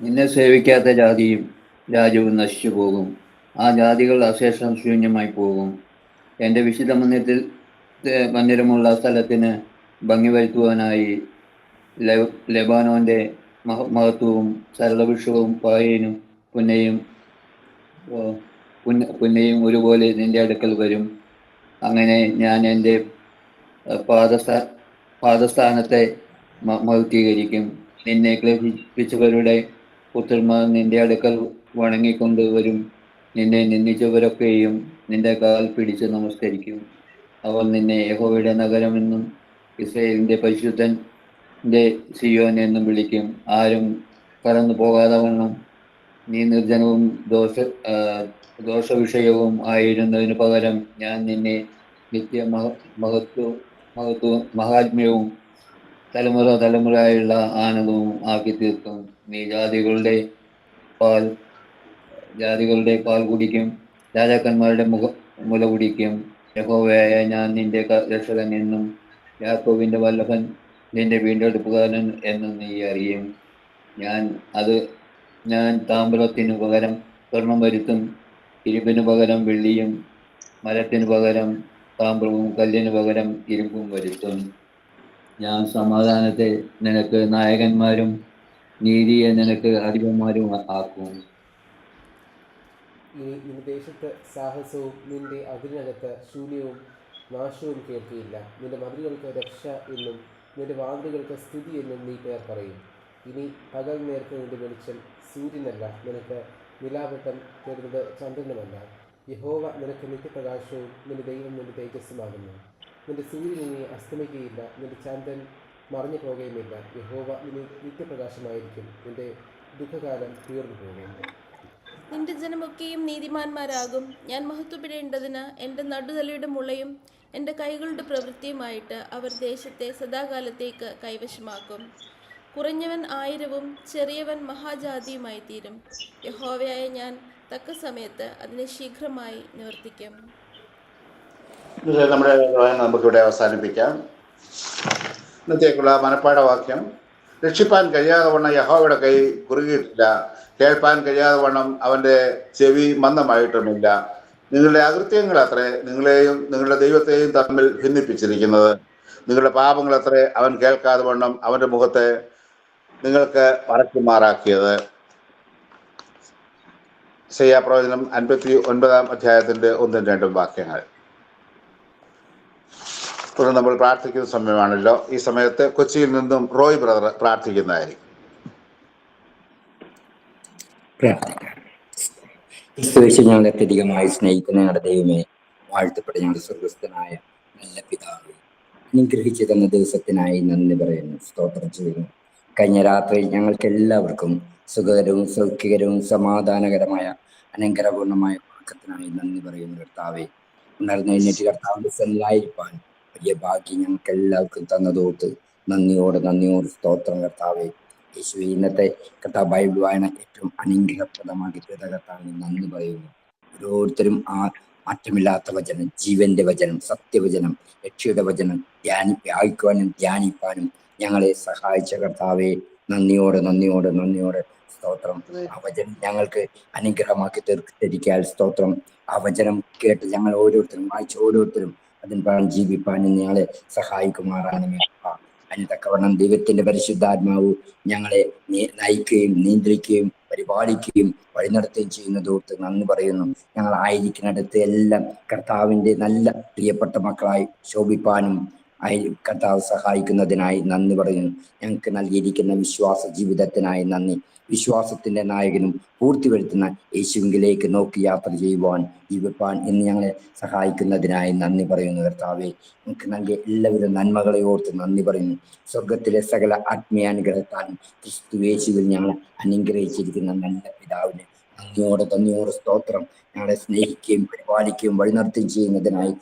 നിന്നെ സേവിക്കാത്ത ജാതിയും രാജ്യവും നശിച്ചു പോകും. ആ ജാതികൾ അശേഷം ശൂന്യമായി പോകും. എന്റെ വിശുദ്ധ മന്ദിരത്തിൽ മന്ദിരമുള്ള സ്ഥലത്തിന് ഭംഗി വരുത്തുവാനായി ലെബാനോന്റെ മഹത്വവും സരളവൃക്ഷവും പായനും പുന്നയും പുന്നയും ഒരുപോലെ നിന്റെ അടുക്കൽ വരും. അങ്ങനെ ഞാൻ എന്റെ പാദസ്ഥ പാദസ്ഥാ പാദസ്ഥാനത്തെ മഹത്വീകരിക്കും. നിന്നെ ക്ലേശിപ്പിച്ചവരുടെ പുത്രന്മാർ നിന്റെ അടുക്കൽ വണങ്ങിക്കൊണ്ട് വരും. നിന്നെ നിന്ദിച്ചവരൊക്കെയും നിന്റെ കാൽ പിടിച്ച് നമസ്കരിക്കും. അവർ നിന്നെ യഹോവയുടെ നഗരമെന്നും ഇസ്രയേലിന്റെ പരിശുദ്ധന്റെ സിയോൻ എന്നും വിളിക്കും. ആരും കടന്നു പോകാതെ വണ്ണം നീ നിർജനവും ദോഷ ദോഷ ദോഷവിഷയവും ആയിരുന്നതിന് പകരം ഞാൻ നിന്നെ നിത്യ മഹ മഹത്വ മഹത്വവും മഹാത്മ്യവും തലമുറ തലമുറയായുള്ള ആനന്ദവും ആക്കി തീർക്കും നീ ജാതികളുടെ പാൽ ജാതികളുടെ പാൽ കുടിക്കും രാജാക്കന്മാരുടെ മുഖ മുല കുടിക്കും. യഹോവയായ ഞാൻ നിന്റെ രക്ഷകൻ എന്നും യാക്കോവിന്റെ വല്ലഭൻ നിന്റെ വീണ്ടെടുപ്പുകാരൻ എന്നും നീ അറിയും. ഞാൻ അത് ഞാൻ താമ്പലത്തിനു പകരം സ്വർണം വരുത്തും ഇരുമ്പിനു പകരം വെള്ളിയും മരത്തിനു പകരം താമ്രവും കല്ലിനു പകരം ഇരുമ്പും വരുത്തും. ഞാൻ സമാധാനത്തെ നിനക്ക് നായകന്മാരും നീതിയെ നിനക്ക് അധിപന്മാരും ആക്കും. നിന്റെ ദേശത്ത് സാഹസവും നിന്റെ അതിരിനകത്ത് ശൂന്യവും നാശവും കേൾക്കുകയില്ല നിന്റെ മതിലുകൾക്ക് രക്ഷ എന്നും നിന്റെ വാതിലുകൾക്ക് സ്തുതി എന്നും നീ പേർ പറയും. ഇനി പകൽ നേരത്തെ നിന്റെ വെളിച്ചം സൂര്യനല്ല. നിനക്ക് നിലാവട്ടം തരുന്നത് ചന്ദ്രനുമല്ല. യഹോവ നിനക്ക് നിത്യപ്രകാശവും നിന്റെ ദൈവം നിന്റെ തേജസ്സുമാകുന്നു നിന്റെ സൂര്യൻ ഇനി അസ്തമിക്കുകയില്ല. നിന്റെ ചന്ദ്രൻ മറഞ്ഞു പോകുകയുമില്ല യഹോവ ഇനി നിത്യപ്രകാശമായിരിക്കും. നിന്റെ ദുഃഖകാലം തീർന്നു പോകും. നിന്റെ ജനമൊക്കെയും നീതിമാന്മാരാകും. ഞാൻ മഹത്വപ്പെടേണ്ടതിന് എന്റെ നടുതലയുടെ മുളയും എന്റെ കൈകളുടെ പ്രവൃത്തിയുമായിട്ട് അവർ ദേശത്തെ സദാകാലത്തേക്ക് കൈവശമാക്കും. കുറഞ്ഞവൻ ആയിരവും ചെറിയവൻ മഹാജാതിയുമായി തീരും യഹോവയായ ഞാൻ തക്ക സമയത്ത് അതിനെ ശീഘ്രമായി നിവർത്തിക്കും. നമ്മുടെ നമുക്ക് നമുക്കിവിടെ അവസാനിപ്പിക്കാം. ഇന്നത്തേക്കുള്ള മനപ്പാഠവാക്യം രക്ഷിപ്പാൻ കഴിയാതെ വണ്ണം യഹോവയുടെ കൈ കുറുകിയിട്ടില്ല. കേൾപ്പാൻ കഴിയാതെ വണ്ണം അവന്റെ ചെവി മന്ദമായിട്ടുമില്ല. നിങ്ങളുടെ അകൃത്യങ്ങൾ അത്രേ നിങ്ങളെയും നിങ്ങളുടെ ദൈവത്തെയും തമ്മിൽ ഭിന്നിപ്പിച്ചിരിക്കുന്നത്. നിങ്ങളുടെ പാപങ്ങൾ അത്രേ അവൻ കേൾക്കാതെ വണ്ണം അവന്റെ മുഖത്തെ നിങ്ങൾക്ക് മറക്കുമാറാക്കിയത്. ശയ്യാപ്രവചനം അൻപത്തി ഒൻപതാം അധ്യായത്തിന്റെ ഒന്നും രണ്ടും വാക്യങ്ങൾ. തുടർന്ന് നമ്മൾ പ്രാർത്ഥിക്കുന്ന സമയമാണല്ലോ. ഈ സമയത്ത് കൊച്ചിയിൽ നിന്നും റോയ് ബ്രദർ പ്രാർത്ഥിക്കുന്നതായിരിക്കും. പ്രാർത്ഥിക്കാം ക്രിസ്തുവേശു അത്യധികമായി സ്നേഹിക്കുന്ന ഞങ്ങളുടെ ദൈവമേ വാഴ്ത്തപ്പെട്ട ഞങ്ങളുടെ സ്വർഗസ്ഥനായ നല്ല പിതാവ് അനുഗ്രഹിച്ചു തന്ന ദിവസത്തിനായി നന്ദി പറയുന്നു സ്തോത്രം ചെയ്യുന്നു. കഴിഞ്ഞ രാത്രി ഞങ്ങൾക്ക് എല്ലാവർക്കും സുഖകരവും സൗഖ്യകരവും സമാധാനകരമായ അനങ്കരപൂർണമായ ഉറക്കത്തിനായി നന്ദി പറയുന്നു കർത്താവെ. ഉണർന്നെഴുന്നേറ്റ് കർത്താവിന്റെ സെല്ലായിരിക്കാൻ വലിയ ഭാഗ്യം ഞങ്ങൾക്ക് എല്ലാവർക്കും തന്നതോട്ട് നന്ദിയോട് നന്ദിയോട് സ്തോത്രം കർത്താവേ. യേശു ഇന്നത്തെ കർത്താവ് ബൈബിൾ വായന ഏറ്റവും അനുഗ്രഹപ്രദമാക്കി തീർത്ത കർത്താവിന് നന്ദി പറയുന്നു. ഓരോരുത്തരും ആ മാറ്റമില്ലാത്ത വചനം ജീവന്റെ വചനം സത്യവചനം രക്ഷയുടെ വചനം ധ്യാനി വായിക്കുവാനും ധ്യാനിപ്പാനും ഞങ്ങളെ സഹായിച്ച കർത്താവെ നന്ദിയോടെ നന്ദിയോടെ നന്ദിയോടെ സ്തോത്രം. ആ വചനം ഞങ്ങൾക്ക് അനുഗ്രഹമാക്കി തീർത്തിരിക്കാൻ സ്തോത്രം. ആ വചനം കേട്ട് ഞങ്ങൾ ഓരോരുത്തരും വായിച്ച ഓരോരുത്തരും അതിന് പാൻ ജീവിപ്പാൻ ഞങ്ങളെ സഹായിക്കുമാറാണ് അതിന് തക്കവണ്ണം ദൈവത്തിന്റെ പരിശുദ്ധാത്മാവ് ഞങ്ങളെ നയിക്കുകയും നിയന്ത്രിക്കുകയും പരിപാലിക്കുകയും വഴി വഴിനടത്തുകയും ചെയ്യുന്നതോർത്ത് നന്ദി പറയുന്നു. ഞങ്ങൾ ആയിരിക്കുന്നിടത്ത് എല്ലാം കർത്താവിന്റെ നല്ല പ്രിയപ്പെട്ട മക്കളായി ശോഭിപ്പാനും കർത്താവ് സഹായിക്കുന്നതിനായി നന്ദി പറയുന്നു. ഞങ്ങൾക്ക് നൽകിയിരിക്കുന്ന വിശ്വാസ ജീവിതത്തിനായി നന്ദി. വിശ്വാസത്തിന്റെ നായകനും പൂർത്തി വരുത്തുന്ന യേശുവിലേക്ക് നോക്കി യാത്ര ചെയ്യുവാൻ ജീവിപ്പാൻ ഇന്ന് ഞങ്ങളെ സഹായിക്കുന്നതിനായി നന്ദി പറയുന്നു കർത്താവെ. നമുക്ക് നൽകിയ എല്ലാവരും നന്മകളെ ഓർത്ത് നന്ദി പറയുന്നു. സ്വർഗത്തിലെ സകല ആത്മീയാനുഗ്രഹത്താലും ക്രിസ്തു യേശുവിൽ ഞങ്ങളെ അനുഗ്രഹിച്ചിരിക്കുന്ന നല്ല പിതാവിന് നന്ദിയോടെ തന്നിയോടെ സ്തോത്രം. ഞങ്ങളെ സ്നേഹിക്കുകയും പരിപാലിക്കുകയും വഴി നടത്തുകയും ചെയ്യുന്നതിനായി